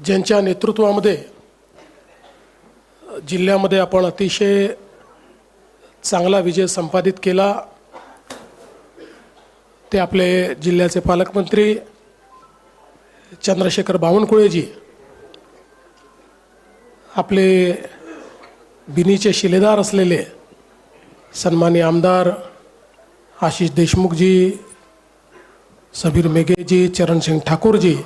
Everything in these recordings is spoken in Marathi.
ज्यांच्या नेतृत्वामध्ये जिल्ह्यामध्ये आपण अतिशय चांगला विजय संपादित केला ते आपले जिल्ह्याचे पालकमंत्री चंद्रशेखर बावनकुळेजी आपले बिनीचे शिलेदार असलेले सन्मानी आमदार आशिष देशमुखजी सबीर मेघेजी चरणसिंग ठाकूरजी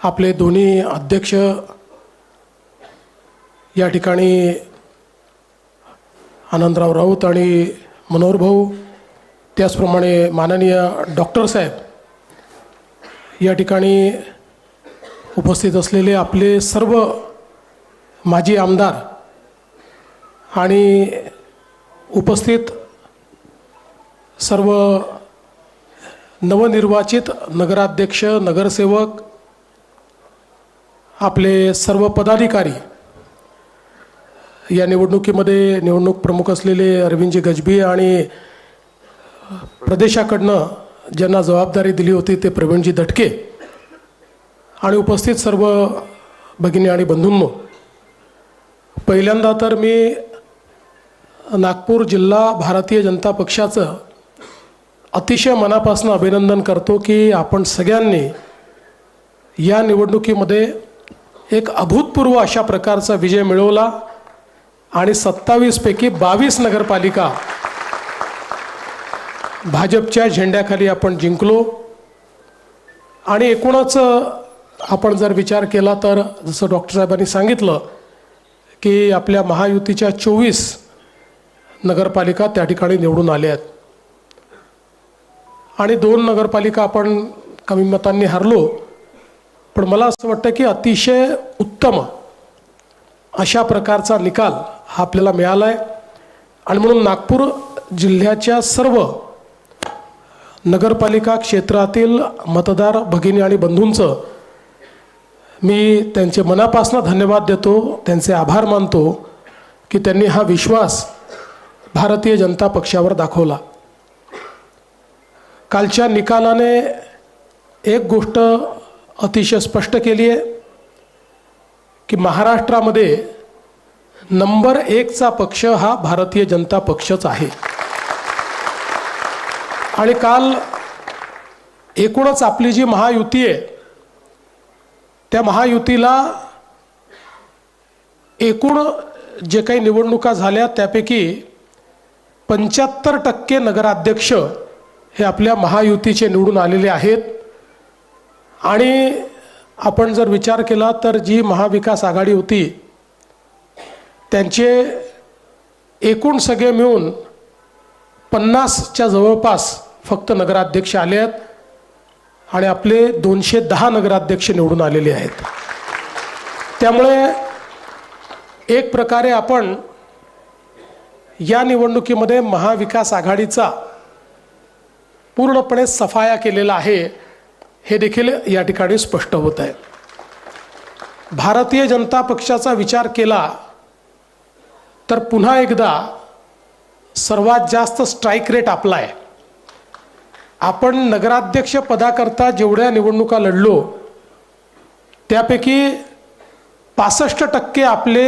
आपले दोन्ही अध्यक्ष या ठिकाणी आनंदराव राऊत आणि मनोहर भाऊ त्याचप्रमाणे माननीय डॉक्टर साहेब या ठिकाणी उपस्थित असलेले आपले सर्व माजी आमदार आणि उपस्थित सर्व नवनिर्वाचित नगराध्यक्ष नगरसेवक आपले सर्व पदाधिकारी या निवडणुकीमध्ये निवडणूक प्रमुख असलेले अरविंदजी गजबी आणि प्रदेशाकडनं ज्यांना जबाबदारी दिली होती ते प्रवीणजी दटके आणि उपस्थित सर्व भगिनी आणि बंधूंनो पहिल्यांदा तर मी नागपूर जिल्हा भारतीय जनता पक्षाचं अतिशय मनापासून अभिनंदन करतो की आपण सगळ्यांनी या निवडणुकीमध्ये एक अभूतपूर्व अशा प्रकारचा विजय मिळवला आणि सत्तावीसपैकी बावीस नगरपालिका भाजपच्या झेंड्याखाली आपण जिंकलो. आणि एकूणच आपण जर विचार केला तर जसं डॉक्टर साहेबांनी सांगितलं की आपल्या महायुतीच्या चोवीस नगरपालिका त्या ठिकाणी निवडून आल्या आहेत. आणि दोन नगरपालिका आपण कमी मतांनी हरलो. पण मला असं वाटतं की अतिशय उत्तम अशा प्रकारचा निकाल हा आपल्याला मिळाला आहे आणि म्हणून नागपूर जिल्ह्याच्या सर्व नगरपालिका क्षेत्रातील मतदार भगिनी आणि बंधूंचं मी त्यांचे मनापासून धन्यवाद देतो त्यांचे आभार मानतो की त्यांनी हा विश्वास भारतीय जनता पक्षावर दाखवला. कालच्या निकालाने एक गोष्ट अतिशय स्पष्ट केली आहे की महाराष्ट्रामध्ये नंबर एकचा पक्ष हा भारतीय जनता पक्षच आहे. आणि काल एकूणच आपली जी महायुती आहे त्या महायुतीला एकूण जे काही निवडणुका झाल्या त्यापैकी पंच्याहत्तर टक्के नगराध्यक्ष हे आपल्या महायुतीचे निवडून आलेले आहेत. आणि आपण जर विचार केला तर जी महाविकास आघाडी होती त्यांचे एकूण सगळे मिळून पन्नासच्या जवळपास फक्त नगराध्यक्ष आले आहेत आणि आपले दोनशे दहा नगराध्यक्ष निवडून आलेले आहेत. त्यामुळे एक प्रकारे आपण या निवडणुकीमध्ये महाविकास आघाडीचा पूर्णपणे सफाया केलेला आहे. हे देखील या ठिकाणी स्पष्ट होत आहे. भारतीय जनता पक्षाचा विचार केला तर पुन्हा एकदा सर्वात जास्त स्ट्राईक रेट आपला आहे आपण नगराध्यक्ष पदाकरता जेवढ्या निवडणुका लढलो त्यापैकी पासष्ट टक्के आपले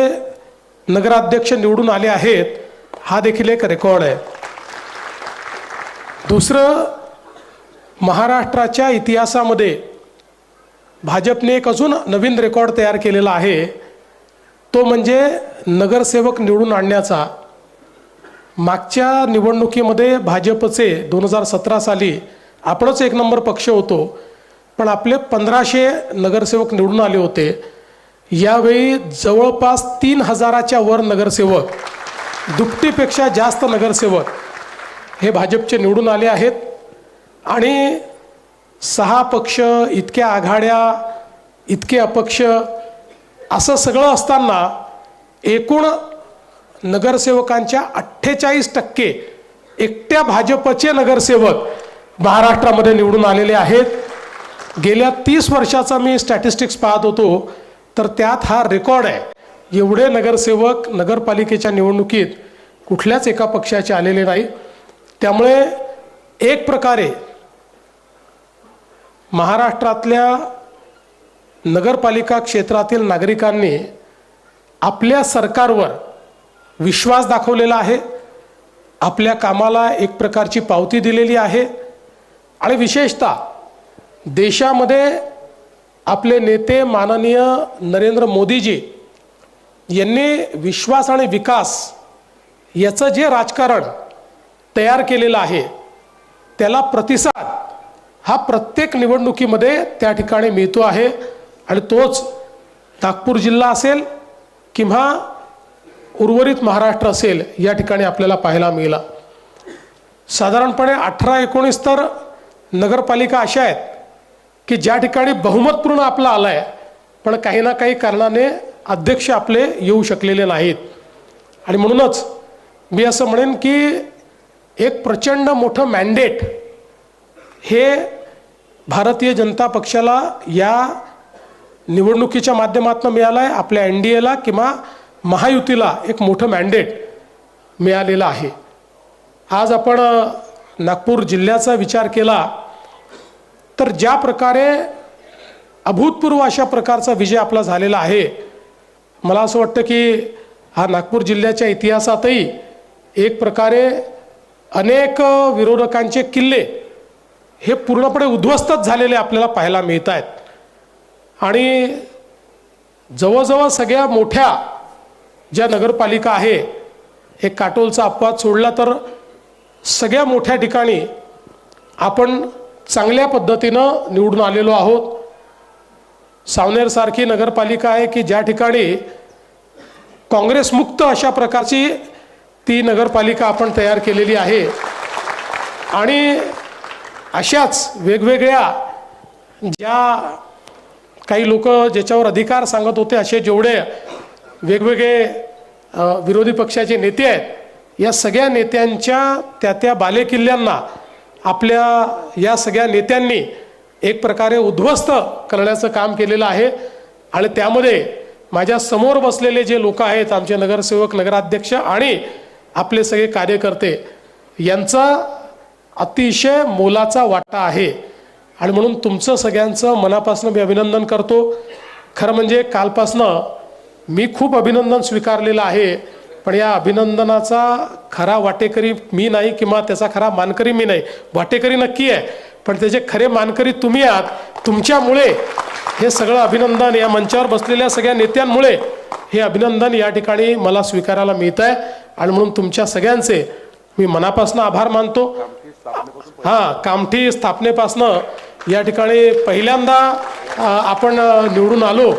नगराध्यक्ष निवडून आले आहेत हा देखील एक रेकॉर्ड आहे. दुसरं महाराष्ट्राच्या इतिहासामध्ये भाजपने एक अजून नवीन रेकॉर्ड तयार केलेला आहे. तो म्हणजे नगरसेवक निवडून आणण्याचा. मागच्या निवडणुकीमध्ये भाजपचे दोन हजार सतरा साली आपणच एक नंबर पक्ष होतो पण आपले पंधराशे नगरसेवक निवडून आले होते. यावेळी जवळपास तीन हजाराच्या वर नगरसेवक दुपटीपेक्षा जास्त नगरसेवक हे भाजपचे निवडून आले आहेत. आणि सहा पक्ष इतक्या आघाड्या इतके अपक्ष असं सगळं असताना एकूण नगरसेवकांच्या अठ्ठेचाळीस टक्के एकट्या भाजपचे नगरसेवक महाराष्ट्रामध्ये निवडून आलेले आहेत. गेल्या तीस वर्षाचा मी स्टॅटिस्टिक्स पाहत होतो तर त्यात हा रेकॉर्ड आहे. एवढे नगरसेवक नगरपालिकेच्या निवडणुकीत कुठल्याच एका पक्षाचे आलेले नाही. त्यामुळे एक प्रकारे महाराष्ट्रातल्या नगरपालिका क्षेत्रातील नागरिकांनी आपल्या सरकारवर विश्वास दाखवलेला आहे. आपल्या कामाला एक प्रकारची पावती दिलेली आहे. आणि विशेषतः देशामध्ये आपले नेते माननीय नरेंद्र मोदीजी यांनी विश्वास आणि विकास याचं जे राजकारण तयार केलेलं आहे त्याला प्रतिसाद हा प्रत्येक निवडणुकीमध्ये त्या ठिकाणी मिळतो आहे. आणि तोच नागपूर जिल्हा असेल किंवा उर्वरित महाराष्ट्र असेल या ठिकाणी आपल्याला पाहायला मिळाला. साधारणपणे अठरा एकोणीस तर नगरपालिका अशा आहेत की ज्या ठिकाणी बहुमतपूर्ण आपला आला आहे पण काही ना काही कारणाने अध्यक्ष आपले येऊ शकलेले नाहीत. आणि म्हणूनच मी असं म्हणेन की एक प्रचंड मोठं मॅन्डेट हे भारतीय जनता पक्षाला या निवडणुकीच्या माध्यमातून मिळालं आहे आपल्या एन डी एला किंवा महायुतीला एक मोठं मॅन्डेट मिळालेलं आहे. आज आपण नागपूर जिल्ह्याचा विचार केला तर ज्या प्रकारे अभूतपूर्व अशा प्रकारचा विजय आपला झालेला आहे मला असं वाटतं की हा नागपूर जिल्ह्याच्या इतिहासातही एक प्रकारे अनेक विरोधकांचे किल्ले हे पूर्णपणे उद्ध्वस्तच झालेले आपल्याला पाहायला मिळत आहेत आणि जवळजवळ सगळ्या मोठ्या ज्या नगरपालिका आहे हे काटोलचा अपवाद सोडला तर सगळ्या मोठ्या ठिकाणी आपण चांगल्या पद्धतीनं निवडून आलेलो आहोत. सावनेरसारखी नगरपालिका आहे की ज्या ठिकाणी काँग्रेसमुक्त अशा प्रकारची ती नगरपालिका आपण तयार केलेली आहे. आणि अशाच वेगवेगळ्या ज्या काही लोक ज्याच्यावर अधिकार सांगत होते असे जेवढे वेगवेगळे विरोधी पक्षाचे नेते आहेत या सगळ्या नेत्यांच्या त्या त्या बालेकिल्ल्यांना आपल्या या सगळ्या नेत्यांनी एक प्रकारे उद्ध्वस्त करण्याचं काम केलेलं आहे. आणि त्यामध्ये माझ्यासमोर बसलेले जे लोक आहेत आमचे नगरसेवक नगराध्यक्ष आणि आपले सगळे कार्यकर्ते यांचा अतिशय मोलाचा वाटा आहे. आणि म्हणून तुमचं सगळ्यांचं मनापासून मी अभिनंदन करतो. खरं म्हणजे कालपासनं मी खूप अभिनंदन स्वीकारलेलं आहे. पण या अभिनंदनाचा खरा वाटेकरी मी नाही किंवा त्याचा खरा मानकरी मी नाही. वाटेकरी नक्की आहे. पण त्याचे खरे मानकरी तुम्ही आहात तुमच्यामुळे हे सगळं अभिनंदन या मंचावर बसलेल्या सगळ्या नेत्यांमुळे हे अभिनंदन या ठिकाणी मला स्वीकारायला मिळत आहे आणि म्हणून तुमच्या सगळ्यांचे मी मनापासून आभार मानतो. हां कामठी स्थापनेपासनं या ठिकाणी पहिल्यांदा आपण निवडून आलो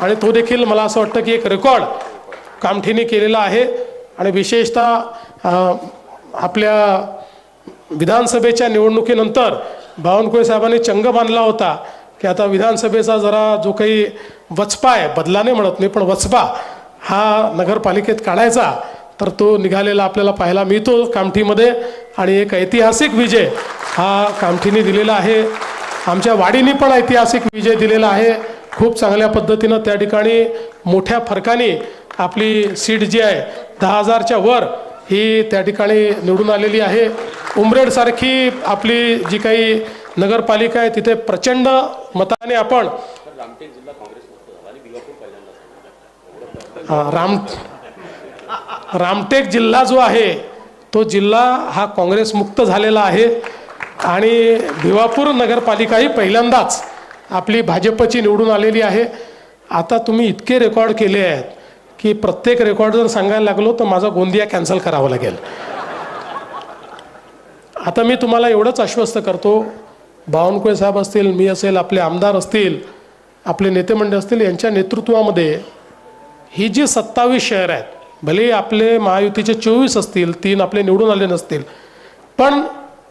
आणि तो देखील मला असं वाटतं की एक रेकॉर्ड कामठीने केलेला आहे आणि विशेषतः आपल्या विधानसभेच्या निवडणुकीनंतर बावनकुळे साहेबांनी चंग बांधला होता की आता विधानसभेचा जरा जो काही वचपा आहे बदला नाही म्हणत मी पण वचपा हा नगरपालिकेत काढायचा तर तो निघालेला आपल्याला पाहायला मिळतो कामठीमध्ये. आणि एक ऐतिहासिक विजय हा कामठीने दिलेला आहे. आमच्या वाडीने पण ऐतिहासिक विजय दिलेला आहे. खूप चांगल्या पद्धतीनं त्या ठिकाणी मोठ्या फरकाने आपली सीट जी आहे दहा हजारच्या वर ही त्या ठिकाणी निवडून आलेली आहे. उमरेडसारखी आपली जी काही नगरपालिका आहे तिथे प्रचंड मताने आपण राम रामटेक जिल्हा जो आहे तो जिल्हा हा काँग्रेसमुक्त झालेला आहे आणि भिवापूर नगरपालिका ही पहिल्यांदाच आपली भाजपची निवडून आलेली आहे. आता तुम्ही इतके रेकॉर्ड केले आहेत की प्रत्येक रेकॉर्ड जर सांगायला लागलो तर माझा गोंदिया कॅन्सल करावा लागेल. आता मी तुम्हाला एवढंच आश्वस्त करतो बावनकुळे साहेब असतील मी असेल आपले आमदार असतील आपले नेते मंडळ असतील यांच्या नेतृत्वामध्ये ही जी सत्तावीस शहर आहेत भले आपले महायुतीचे चोवीस असतील तीन आपले निवडून आले नसतील पण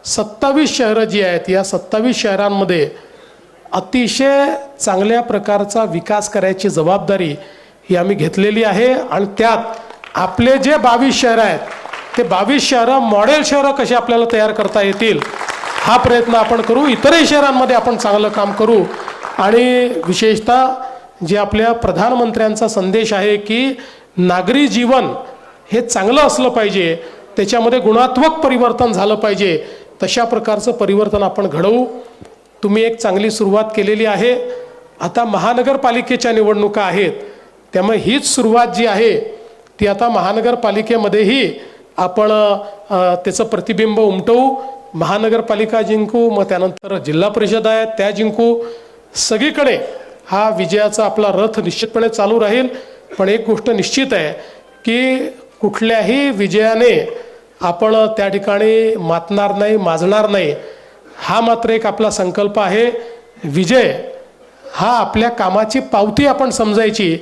सत्तावीस शहरं जी आहेत या सत्तावीस शहरांमध्ये अतिशय चांगल्या प्रकारचा विकास करायची जबाबदारी ही आम्ही घेतलेली आहे. आणि त्यात आपले जे बावीस शहरं आहेत ते बावीस शहरं मॉडेल शहरं कशी आपल्याला तयार करता येतील हा प्रयत्न आपण करू. इतरही शहरांमध्ये आपण चांगलं काम करू. आणि विशेषतः जे आपल्या प्रधानमंत्र्यांचा संदेश आहे की नागरी जीवन हे चांगलं असलं पाहिजे त्याच्यामध्ये गुणात्मक परिवर्तन झालं पाहिजे तशा प्रकारचं परिवर्तन आपण घडवू. तुम्ही एक चांगली सुरुवात केलेली आहे. आता महानगरपालिकेच्या निवडणुका आहेत. त्यामुळे हीच सुरुवात जी आहे ती आता महानगरपालिकेमध्येही आपण त्याचं प्रतिबिंब उमटवू. महानगरपालिका जिंकू मग त्यानंतर जिल्हा परिषद आहेत त्या जिंकू. सगळीकडे हा विजयाचा आपला रथ निश्चितपणे चालू राहील. पण एक गोष्ट निश्चित आहे की कुठल्याही विजयाने आपण त्या ठिकाणी मातणार नाही माजणार नाही. हा मात्र एक आपला संकल्प आहे. विजय हा आपल्या कामाची पावती आपण समजायची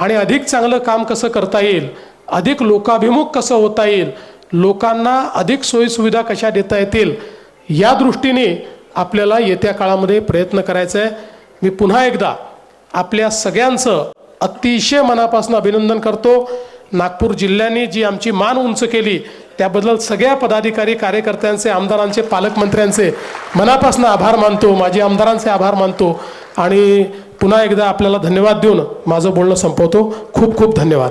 आणि अधिक चांगलं काम कसं करता येईल अधिक लोकाभिमुख कसं होता येईल लोकांना अधिक सोयीसुविधा कशा देता येतील या दृष्टीने आपल्याला येत्या काळामध्ये प्रयत्न करायचा आहे. मी पुन्हा एकदा आपल्या सगळ्यांचं अतिशय मनापासून अभिनंदन करतो. नागपूर जिल्ह्याने जी आमची मान उंच केली त्याबद्दल सगळ्या पदाधिकारी कार्यकर्त्यांचे आमदारांचे पालकमंत्र्यांचे मनापासून आभार मानतो. माझी आमदारांचे आभार मानतो. आणि पुन्हा एकदा आपल्याला धन्यवाद देऊन माझं बोलणं संपवतो. खूप खूप धन्यवाद.